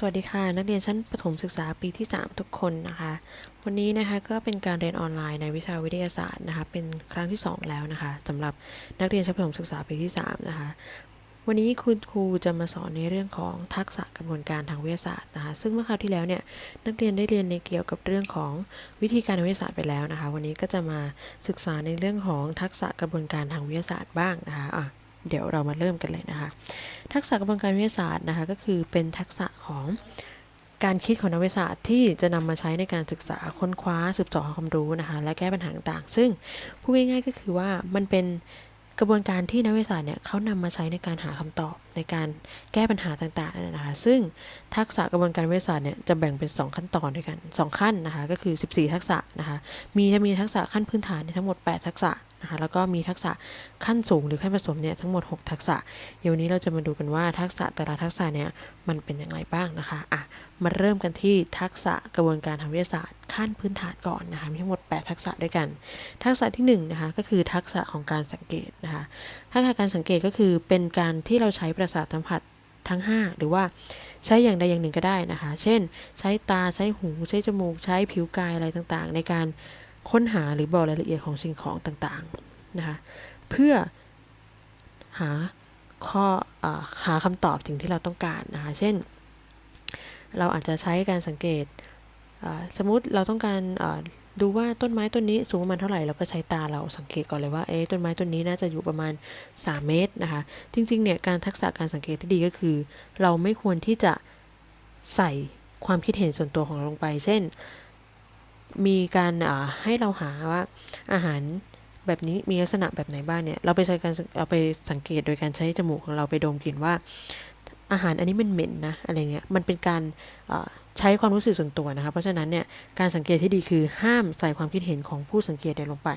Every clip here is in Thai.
สวัสดีค่ะ นักเรียนชั้นประถมศึกษาปีที่ 3 ทุกคนนะคะ วันนี้นะคะก็เป็นการเรียนออนไลน์ในวิชาวิทยาศาสตร์นะคะ เป็นครั้งที่ 2 แล้วนะคะสำหรับนักเรียนชั้นประถมศึกษาปีที่ 3 นะคะ วันนี้คุณครูจะมาสอนในเรื่องของทักษะกระบวนการทางวิทยาศาสตร์นะคะ ซึ่งเมื่อคราวที่แล้วเนี่ยนักเรียนได้เรียนในเกี่ยวกับเรื่องของวิธีการทางวิทยาศาสตร์ไปแล้วนะคะ วันนี้ก็จะมาศึกษาในเรื่องของทักษะกระบวนการทางวิทยาศาสตร์บ้างนะคะอะ เดี๋ยวเรามาเริ่มกันเลยนะคะ ทักษะกระบวนการวิทยาศาสตร์นะคะก็คือเป็นทักษะของการคิดของนักวิทยาศาสตร์ที่จะนำมาใช้ในการศึกษาค้นคว้าสืบเสาะหาความรู้นะคะและแก้ปัญหาต่างๆ ซึ่งพูดง่ายๆก็คือว่ามันเป็นกระบวนการที่นักวิทยาศาสตร์เนี่ยเขานำมาใช้ในการหาคำตอบในการแก้ปัญหาต่างๆนะคะซึ่งทักษะกระบวนการวิทยาศาสตร์เนี่ยจะแบ่งเป็น 2 ขั้นตอนด้วยกัน 2 ขั้นนะคะก็คือ 14 ทักษะนะคะมีจะมีทักษะขั้นพื้นฐานทั้งหมด 8 ทักษะ นะคะแล้วก็มีทักษะขั้นสูงหรือขั้นผสมเนี่ยทั้งหมด 6 ทักษะ เดี๋ยวนนี้เราจะมาดูกันว่าทักษะแต่ละทักษะเนี่ยมันเป็นอย่างไรบ้างนะคะอะมาเริ่มกันที่ทักษะกระบวนการทางวิทยาศาสตร์ ขั้นพื้นฐานก่อนนะคะมีทั้งหมด 8 ทักษะด้วยกัน ทักษะที่1นะคะก็คือทักษะของการสังเกตนะคะทักษะการสังเกตก็คือเป็นการที่เราใช้ประสาทสัมผัสทั้ง 5 หรือว่าใช้อย่างใดอย่างหนึ่งก็ได้นะคะ เช่น ใช้ตา ใช้หู ใช้จมูก ใช้ผิวกายอะไรต่างๆ ในการ ค้นหาหรือบอกรายละเอียดของสิ่งของต่างๆนะคะเพื่อหาข้ออหาคำตอบถึงที่เราต้องการนะคะเช่น เราอาจจะใช้การสังเกตสมมุติเราต้องการดูว่าต้นไม้ต้นนี้สูงประมาณเท่าไหร่เราก็ใช้ตาเราสังเกตก่อนเลยว่าเอ๊ะต้นไม้ต้นนี้น่าจะอยู่ประมาณ 3 เมตรนะคะจริงๆเนี่ยการทักษะการสังเกตที่ดีก็คือ เราไม่ควรที่จะใส่ความคิดเห็นส่วนตัวของเราลงไป เช่น มีการให้เราหาว่าอาหารแบบนี้มีลักษณะแบบไหนบ้างเนี่ย เราไปใช้การเราไปสังเกตโดยการใช้จมูกของเราไปดมกลิ่นว่า อาหารอันนี้มันเหม็นนะอะไรเงี้ย มันเป็นการ ใช้ความรู้สึกส่วนตัวนะคะเพราะฉะนั้นเนี่ยการสังเกตที่ดีคือห้ามใส่ความคิดเห็นของผู้สังเกตลงไป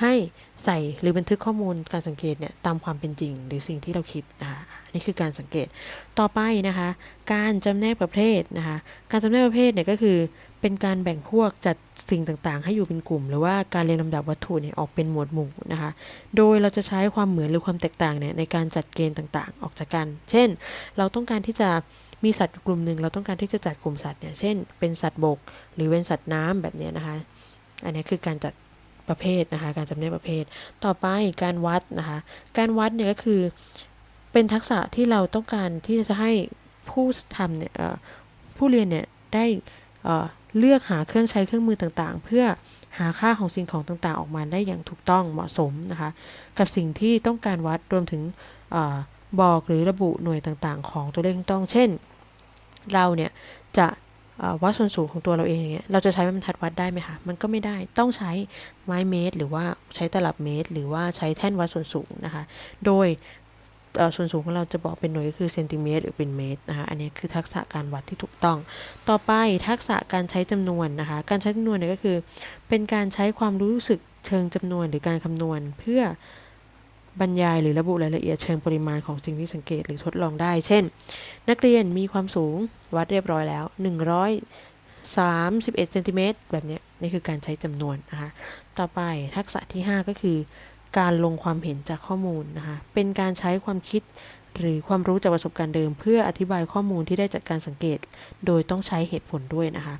ให้ใส่หรือบันทึกข้อมูลการสังเกตเนี่ยตามความเป็นจริง หรือสิ่งที่เราคิดนะคะนี่คือการสังเกตต่อไปนะคะ การจำแนกประเภทนะคะการจำแนกประเภทเนี่ยก็คือเป็นการแบ่งพวกจัดสิ่งต่างๆ ให้อยู่เป็นกลุ่ม หรือว่าการเรียงลำดับวัตถุเนี่ยออกเป็นหมวดหมู่นะคะ โดยเราจะใช้ความเหมือนหรือความแตกต่างเนี่ยในการจัดเกณฑ์ต่างๆ ออกจากกัน เช่น เราต้องการที่จะ มีสัตว์กลุ่มหนึ่งเราต้องการที่จะจัดกลุ่มสัตว์เนี่ยเช่น เป็นสัตว์บก หรือเป็นสัตว์น้ำแบบเนี้ยนะคะ อันนี้คือการจัดประเภทนะคะ การจำแนกประเภท ต่อไปการวัดนะคะ การวัดเนี่ยก็คือเป็นทักษะที่เราต้องการที่จะให้ผู้ทำเนี่ยผู้เรียนเนี่ยได้เลือกหาเครื่องใช้เครื่องมือต่างๆ เพื่อหาค่าของสิ่งของต่างๆ ออกมาได้อย่างถูกต้องเหมาะสมนะคะ กับสิ่งที่ต้องการวัดรวมถึงอบอกหรือระบุหน่วยต่างๆ ของตัวเลขที่ต้อง เช่น เราเนี่ยจะวัดส่วนสูงของตัวเราเองอย่างเงี้ย เราจะใช้ไม้บรรทัดวัดได้ไหมคะ มันก็ไม่ได้ ต้องใช้ไม้เมตร หรือว่าใช้ตลับเมตร หรือว่าใช้แท่นวัดส่วนสูงนะคะ โดยส่วนสูงของเราจะบอกเป็นหน่วยก็คือเซนติเมตรหรือเป็นเมตรนะคะ อันนี้คือทักษะการวัดที่ถูกต้อง ต่อไปทักษะการใช้จำนวนนะคะ การใช้จำนวนเนี่ยก็คือ เป็นการใช้ความรู้สึกเชิงจำนวนหรือการคำนวณเพื่อ บรรยายหรือระบุรายละเอียดเชิงปริมาณของสิ่งที่สังเกตหรือทดลองได้ เช่น นักเรียนมีความสูงวัดเรียบร้อยแล้ว 131เซนติเมตรแบบนี้นี่คือการใช้จำนวนนะคะ ต่อไปทักษะที่ 5 ก็คือ การลงความเห็นจากข้อมูลนะคะ เป็นการใช้ความคิด หรือความรู้จากประสบการณ์เดิม เพื่ออธิบายข้อมูลที่ได้จากการสังเกต โดยต้องใช้เหตุผลด้วยนะคะ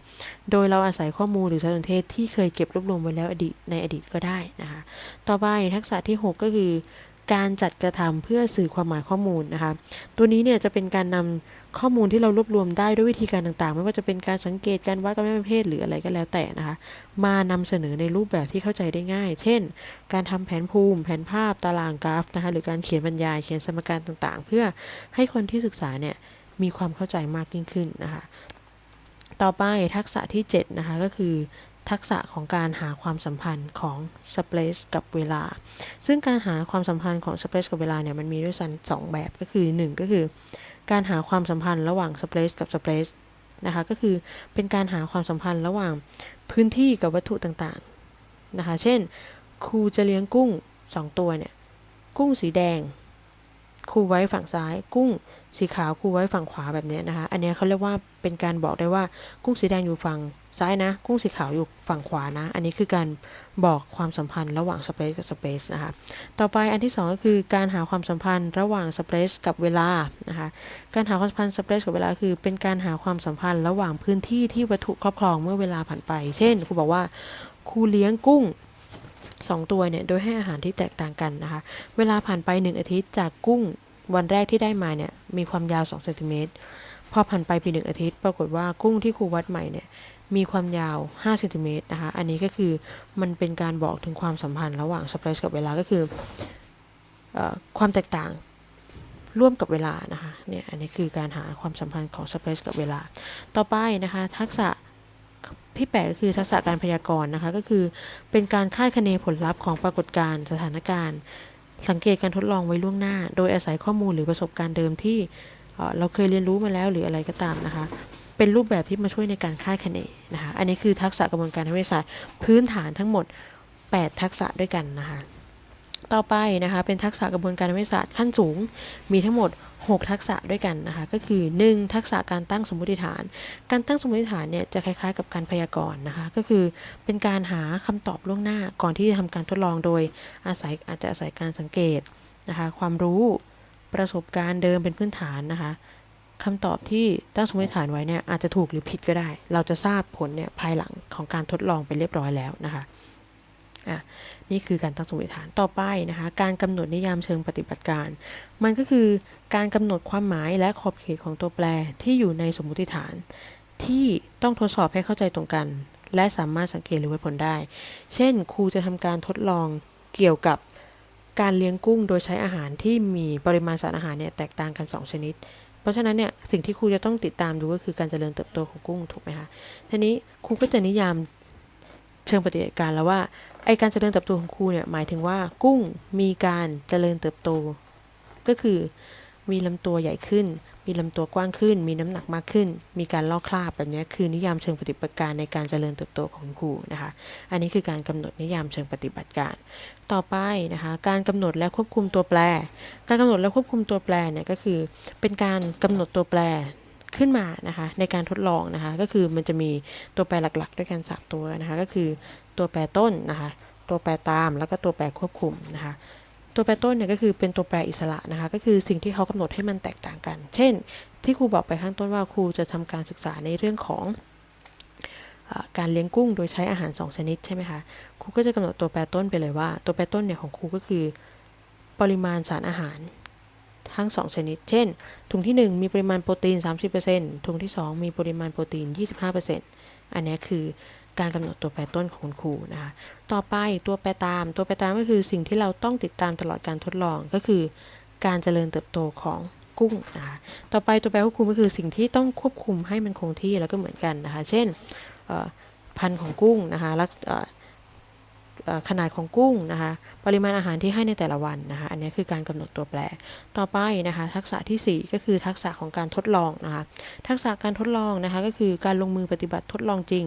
โดยเราอาศัยข้อมูลหรือสารสนเทศที่เคยเก็บรวบรวมไว้แล้วอดีตในอดีตก็ได้นะคะ ต่อไปทักษะที่ 6 ก็คือ การจัดกระทำเพื่อสื่อความหมายข้อมูลนะคะ ตัวนี้เนี่ยจะเป็นการนำข้อมูลที่เรารวบรวมได้ด้วยวิธีการต่างๆ ไม่ว่าจะเป็นการสังเกตการวัดการแยกประเภทหรืออะไรก็แล้วแต่นะคะ มานำเสนอในรูปแบบที่เข้าใจได้ง่าย เช่น การทำแผนภูมิ แผนภาพตารางกราฟนะคะ หรือการเขียนบรรยายเขียนสมการต่างๆ เพื่อให้คนที่ศึกษาเนี่ยมีความเข้าใจมากยิ่งขึ้นนะคะ ต่อไปทักษะที่7นะคะก็คือ ทักษะของการหาความสัมพันธ์ของ space กับเวลา ซึ่งการหาความสัมพันธ์ของ space กับเวลาเนี่ยมันมีด้วยกันสองแบบก็คือ 1 ก็คือ การหาความสัมพันธ์ระหว่าง space กับ space นะคะก็คือเป็นการหาความสัมพันธ์ระหว่างพื้นที่กับวัตถุต่างๆนะคะเช่นครูจะเลี้ยงกุ้ง 2 ตัวเนี่ยกุ้งสีแดง คูไว้ฝั่งซ้าย กุ้งสีขาวคูไว้ฝั่งขวาแบบนี้นะคะ อันนี้เขาเรียกว่าเป็นการบอกได้ว่ากุ้งสีแดงอยู่ฝั่งซ้ายนะ กุ้งสีขาวอยู่ฝั่งขวานะ อันนี้คือการบอกความสัมพันธ์ระหว่าง space กับ space นะคะ ต่อไปอันที่สองก็คือการหาความสัมพันธ์ระหว่าง space กับเวลานะคะ การหาความสัมพันธ์ space กับเวลาคือ เป็นการหาความสัมพันธ์ระหว่างพื้นที่ที่วัตถุครอบครองเมื่อเวลาผ่านไป เช่นครูบอกว่าครูเลี้ยงกุ้ง สองตัวเนี่ยโดยให้อาหารที่แตกต่างกันนะคะ เวลาผ่านไป 1 อาทิตย์จากกุ้งวันแรกที่ได้มาเนี่ยมีความยาว2เซนติเมตรพอผ่านไปปีหนึ่งอาทิตย์ ปรากฏว่ากุ้งที่ครูวัดใหม่เนี่ยมีความยาว5เซนติเมตรนะคะ อันนี้ก็คือมันเป็นการบอกถึงความสัมพันธ์ระหว่างสเปซกับเวลาก็คือเออความแตกต่างร่วมกับเวลานะคะเนี่ยอันนี้คือการหาความสัมพันธ์ของสเปซกับเวลา ต่อไปนะคะ ทักษะ ที่แปดก็คือทักษะการพยากรณ์นะคะ ก็คือเป็นการคาดคะเนผลลัพธ์ของปรากฏการณ์สถานการณ์ สังเกตการทดลองไว้ล่วงหน้า โดยอาศัยข้อมูลหรือประสบการณ์เดิมที่เอ่อเราเคยเรียนรู้มาแล้วหรืออะไรก็ตามนะคะ เป็นรูปแบบที่มาช่วยในการคาดคะเนนะคะ อันนี้คือทักษะกระบวนการทางวิทยาศาสตร์พื้นฐานทั้งหมด 8 ทักษะด้วยกันนะคะ ต่อไปนะคะเป็นทักษะกระบวนการทางวิทยาศาสตร์ขั้นสูงมีทั้งหมด 6 ทักษะด้วยกันนะคะ ก็คือ 1. ทักษะการตั้งสมมติฐาน การตั้งสมมติฐานเนี่ยจะคล้ายๆ กับการพยากรณ์นะคะ ก็คือเป็นการหาคำตอบล่วงหน้าก่อนที่จะทำการทดลองโดยอาศัยอาจจะอาศัยการสังเกตนะคะ ความรู้ประสบการณ์เดิมเป็นพื้นฐานนะคะคำตอบที่ตั้งสมมติฐานไว้เนี่ยอาจจะถูกหรือผิดก็ได้ เราจะทราบผลเนี่ยภายหลังของการทดลองไปเรียบร้อยแล้วนะคะ อะนี่คือการตั้งสมมติฐานต่อไปนะคะ การกำหนดนิยามเชิงปฏิบัติการ มันก็คือการกำหนดความหมายและขอบเขตของตัวแปรที่อยู่ในสมมติฐาน ที่ต้องทดสอบให้เข้าใจตรงกัน และสามารถสังเกตหรือวัดผลได้ เช่น ครูจะทำการทดลองเกี่ยวกับการเลี้ยงกุ้งโดยใช้อาหารที่มีปริมาณสารอาหารเนี่ยแตกต่างกัน 2 ชนิด เพราะฉะนั้นเนี่ยสิ่งที่ครูจะต้องติดตามดูก็คือการเจริญเติบโตของกุ้งถูกไหมคะทีนี้ครูก็จะนิยาม เชิงปฏิบัติการแล้วว่าไอการเจริญเติบโตของครูเนี่ยหมายถึงว่ากุ้งมีการเจริญเติบโต ก็คือมีลำตัวใหญ่ขึ้น มีลำตัวกว้างขึ้น มีน้ำหนักมากขึ้น มีการลอกคราบแบบนี้คือนิยามเชิงปฏิบัติการในการเจริญเติบโตของครูนะคะ อันนี้คือการกำหนดนิยามเชิงปฏิบัติการ ต่อไปนะคะ การกำหนดและควบคุมตัวแปร การกำหนดและควบคุมตัวแปรเนี่ยก็คือ เป็นการกำหนดตัวแปร ขึ้นมานะคะในการทดลองนะคะก็คือมันจะมีตัวแปรหลักๆ ด้วยกันสามตัวนะคะก็คือตัวแปรต้นนะคะตัวแปรตามแล้วก็ตัวแปรควบคุมนะคะตัวแปรต้นเนี่ยก็คือเป็นตัวแปรอิสระนะคะก็คือสิ่งที่เขากำหนดให้มันแตกต่างกัน เช่น ที่ครูบอกไปข้างต้นว่าครูจะทำการศึกษาในเรื่องของอการเลี้ยงกุ้งโดยใช้อาหาร 2 ชนิดใช่ไหมคะครูก็จะกำหนดตัวแปรต้นไปเลยว่า ตัวแปรต้นเนี่ยของครูก็คือ ปริมาณสารอาหาร ทั้ง 2 ชนิด เช่น ถุงที่ 1 มีปริมาณโปรตีน 30%ถุงที่ 2 มีปริมาณโปรตีน 25%อันนี้คือการกำหนดตัวแปรต้นของคุณครูนะคะ ต่อไปตัวแปรตาม ตัวแปรตามก็คือสิ่งที่เราต้องติดตามตลอดการทดลองก็คือ การเจริญเติบโตของกุ้งนะคะ ต่อไปตัวแปรควบคุมก็คือสิ่งที่ต้องควบคุมให้มันคงที่แล้วก็เหมือนกันนะคะ เช่นพันธุ์ของกุ้งนะคะ ขนาดของกุ้งนะคะ ปริมาณอาหารที่ให้ในแต่ละวันนะคะ อันนี้คือการกำหนดตัวแปร ต่อไปนะคะ ทักษะทีสี่ 4 ก็คือทักษะของการทดลองนะคะ ทักษะการทดลองนะคะก็คือการลงมือปฏิบัติทดลองจริง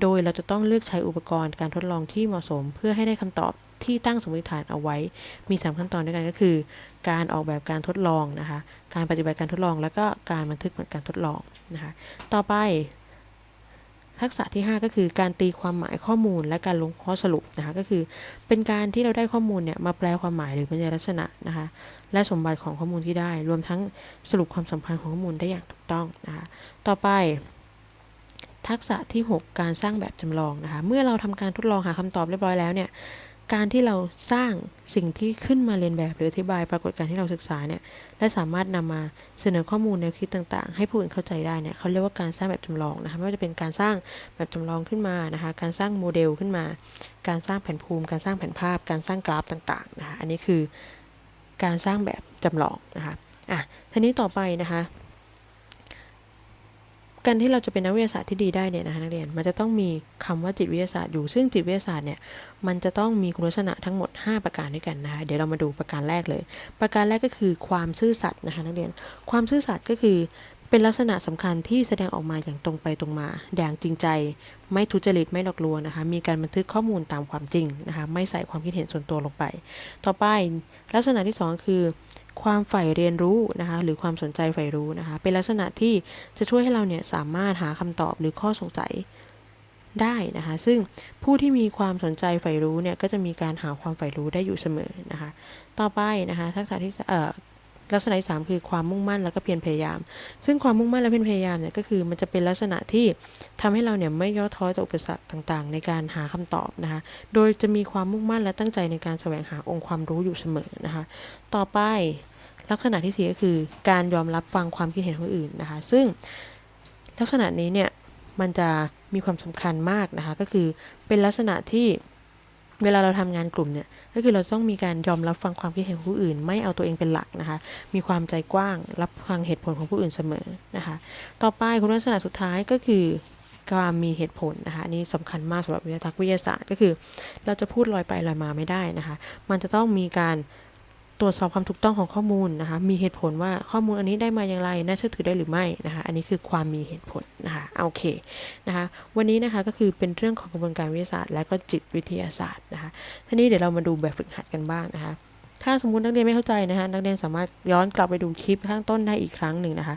โดยเราจะต้องเลือกใช้อุปกรณ์การทดลองที่เหมาะสม เพื่อให้ได้คำตอบที่ตั้งสมมติฐานเอาไว้ มี 3 ขั้นตอนด้วยกันก็คือ การออกแบบการทดลองนะคะ การปฏิบัติการทดลอง แล้วก็การบันทึกผลการทดลองนะคะ ต่อไป ทักษะที่ 5 ก็คือการตีความหมายข้อมูลและการลงข้อสรุปนะคะก็คือเป็นการที่เราได้ข้อมูลเนี่ยมาแปลความหมายหรือบรรยายลักษณะนะคะและสมบัติของข้อมูลที่ได้ รวมทั้งสรุปความสัมพันธ์ของข้อมูลได้อย่างถูกต้องนะคะต่อไปทักษะที่ 6 การสร้างแบบจำลองนะคะ เมื่อเราทำการทดลองหาคำตอบเรียบร้อยแล้วเนี่ย การที่เราสร้างสิ่งที่ขึ้นมาเรียนแบบหรืออธิบายปรากฏการณ์ที่เราศึกษาเนี่ยและสามารถนำมาเสนอข้อมูลแนวคิดต่างๆ ให้ผู้อื่นเข้าใจได้เนี่ยเขาเรียกว่าการสร้างแบบจำลองนะคะไม่ว่าจะเป็นการสร้างแบบจำลองขึ้นมานะคะ การสร้างโมเดลขึ้นมา การสร้างแผนภูมิ การสร้างแผนภาพ การสร้างกราฟต่างๆนะคะอันนี้คือการสร้างแบบจำลองนะคะอะทีนี้ต่อไปนะคะ การที่เราจะเป็นนักวิทยาศาสตร์ที่ดีได้เนี่ยนะคะนักเรียนมันจะต้องมีคำว่าจิตวิทยาศาสตร์อยู่ซึ่งจิตวิทยาศาสตร์เนี่ยมันจะต้องมีคุณลักษณะทั้งหมด 5 ประการด้วยกันนะคะเดี๋ยวเรามาดูประการแรกเลย ประการแรกก็คือความซื่อสัตย์นะคะนักเรียน ความซื่อสัตย์ก็คือเป็นลักษณะสำคัญที่แสดงออกมาอย่างตรงไปตรงมา อย่างจริงใจ ไม่ทุจริตไม่หลอกลวงนะคะ มีการบันทึกข้อมูลตามความจริงนะคะ ไม่ใส่ความคิดเห็นส่วนตัวลงไป ต่อไปลักษณะที่สองคือ ความใฝ่เรียนรู้นะคะหรือความสนใจใฝ่รู้นะคะเป็นลักษณะที่จะช่วยให้เราเนี่ยสามารถหาคำตอบหรือข้อสงสัยได้นะคะซึ่งผู้ที่มีความสนใจใฝ่รู้เนี่ยก็จะมีการหาความใฝ่รู้ได้อยู่เสมอนะคะต่อไปนะคะทักษะที่เอ่อ ลักษณะที่สามคือความมุ่งมั่นแล้วก็เพียรพยายาม ซึ่งความมุ่งมั่นและเพียรพยายามเนี่ยก็คือมันจะเป็นลักษณะที่ทำให้เราเนี่ยไม่ย่อท้อต่ออุปสรรคต่างๆ ในการหาคำตอบนะคะ โดยจะมีความมุ่งมั่นและตั้งใจในการแสวงหาองค์ความรู้อยู่เสมอนะคะ ต่อไปลักษณะที่สี่ก็คือ การยอมรับฟังความคิดเห็นของคนอื่นนะคะ ซึ่งลักษณะนี้เนี่ยมันจะมีความสำคัญมากนะคะ ก็คือเป็นลักษณะที่ เวลาเราทำงานกลุ่มเนี่ยก็คือเราต้องมีการยอมรับฟังความคิดเห็นของผู้อื่น ไม่เอาตัวเองเป็นหลักนะคะ มีความใจกว้างรับฟังเหตุผลของผู้อื่นเสมอนะคะ ต่อไปคุณลักษณะสุดท้ายก็คือการมีเหตุผลนะคะนนี่สำคัญมากสำหรับวิทยาศาสตร์ก็คือ เราจะพูดลอยไปลอยมาไม่ได้นะคะ มันจะต้องมีการ ตรวจสอบความถูกต้องของข้อมูลนะคะ มีเหตุผลว่าข้อมูลอันนี้ได้มาอย่างไร น่าเชื่อถือได้หรือไม่นะคะ อันนี้คือความมีเหตุผลนะคะโอเคนะคะ วันนี้นะคะก็คือเป็นเรื่องของกระบวนการวิทยาศาสตร์ และก็จิตวิทยาศาสตร์นะคะ ทีนี้เดี๋ยวเรามาดูแบบฝึกหัดกันบ้างนะคะ ถ้าสมมุตินักเรียนไม่เข้าใจนะคะ นักเรียนสามารถย้อนกลับไปดูคลิปข้างต้นได้อีกครั้งหนึ่งนะคะ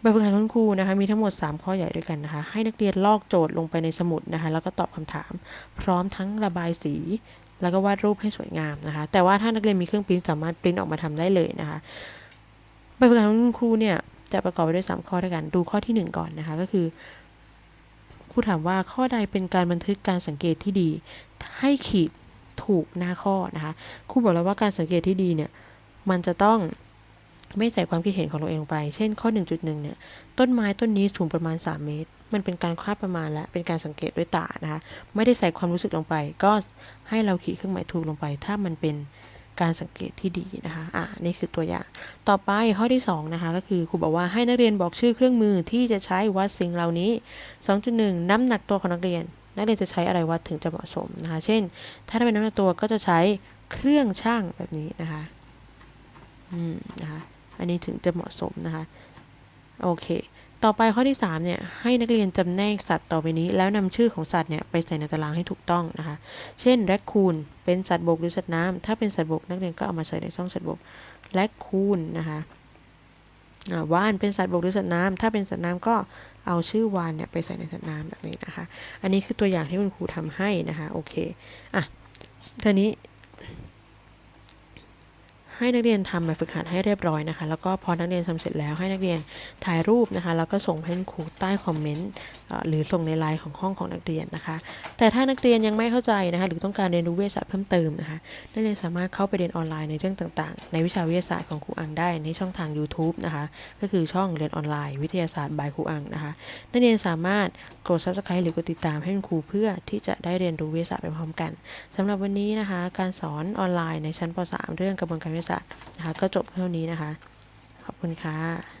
แบบฝึกหัดคุณครูนะคะมีทั้งหมด 3 ข้อใหญ่ด้วยกันนะคะ ให้นักเรียนลอกโจทย์ลงไปในสมุดนะคะ แล้วก็ตอบคำถาม พร้อมทั้งระบายสี แล้วก็วาดรูปให้สวยงามนะคะ แต่ว่าถ้านักเรียนมีเครื่องพิมพ์สามารถพิมพ์ออกมาทำได้เลยนะคะใบประกาศของคุณครูเนี่ยจะประกอบไปด้วย 3 ข้อด้วยกัน ดูข้อทีหนึ่1 ก่อนนะคะ ก็คือครูถามว่าข้อใดเป็นการบันทึกการสังเกตที่ดี ให้ขีดถูกหน้าข้อนะคะครูบอกแล้วว่าการสังเกตที่ดีเนี่ยมันจะต้อง ไม่ใส่ความคิดเห็นของเราเองลงไป เช่นข้อ 1.1 เนี่ย ต้นไม้ต้นนี้สูงประมาณ 3 เมตร มันเป็นการคาดประมาณและ เป็นการสังเกตด้วยตานะคะ ไม่ได้ใส่ความรู้สึกลงไป ก็ให้เราขีดเครื่องหมายถูกลงไป ถ้ามันเป็นการสังเกตที่ดีนะคะ อ่า นี่คือตัวอย่าง ต่อไปข้อที่ 2 นะคะ ก็คือครูบอกว่าให้นักเรียนบอกชื่อเครื่องมือที่จะใช้วัดสิ่งเหล่านี้ 2.1 น้ำหนักตัวของนักเรียน นักเรียนจะใช้อะไรวัดถึงจะเหมาะสมนะคะ เช่น ถ้าเป็นน้ำหนักตัวก็จะใช้เครื่องช่างแบบนี้นะคะ อืม นะคะ อันนี้ถึงจะเหมาะสมนะคะ โอเค ต่อไปข้อที่ 3 เนี่ย ให้นักเรียนจำแนกสัตว์ต่อไปนี้ แล้วนำชื่อของสัตว์เนี่ยไปใส่ในตารางให้ถูกต้องนะคะ เช่นแรคคูนเป็นสัตว์บกหรือสัตว์น้ำถ้าเป็นสัตว์บกนักเรียนก็เอามาใส่ในช่องสัตว์บกแรคคูนนะคะว่านเป็นสัตว์บกหรือสัตว์น้ำถ้าเป็นสัตว์น้ำก็เอาชื่อวานเนี่ยไปใส่ในสัตว์น้ำแบบนี้นะคะ อันนี้คือตัวอย่างที่คุณครูทำให้นะคะ โอเค อะทีนี้ ให้นักเรียนทำแบบฝึกหัดให้เรียบร้อยนะคะ แล้วก็พอนักเรียนทำเสร็จแล้วให้นักเรียนถ่ายรูปนะคะ แล้วก็ส่งให้คุณครูใต้คอมเมนต์หรือส่งในไลน์ของห้องของนักเรียนนะคะ แต่ถ้านักเรียนยังไม่เข้าใจนะคะ หรือต้องการเรียนรู้วิทยาศาสตร์เพิ่มเติมนะคะ นักเรียนสามารถเข้าไปเรียนออนไลน์ในเรื่องต่างๆ ในวิชาวิทยาศาสตร์ของครูอังได้ในช่องทาง YouTube นะคะ ก็คือช่องเรียนออนไลน์ วิทยาศาสตร์บายครูอังนะคะ นักเรียนสามารถกด subscribe หรือกดติดตามให้คุณครูเพื่อที่จะได้เรียนรู้วิทยาศาสตร์ไปพร้อมกันสำหรับวันนี้นะคะ การสอนออนไลน์ในชั้นป .3 เรื่องกระบวนการวิทยาศาสตร์นะคะ ก็จบเท่านี้นะคะ ขอบคุณค่ะ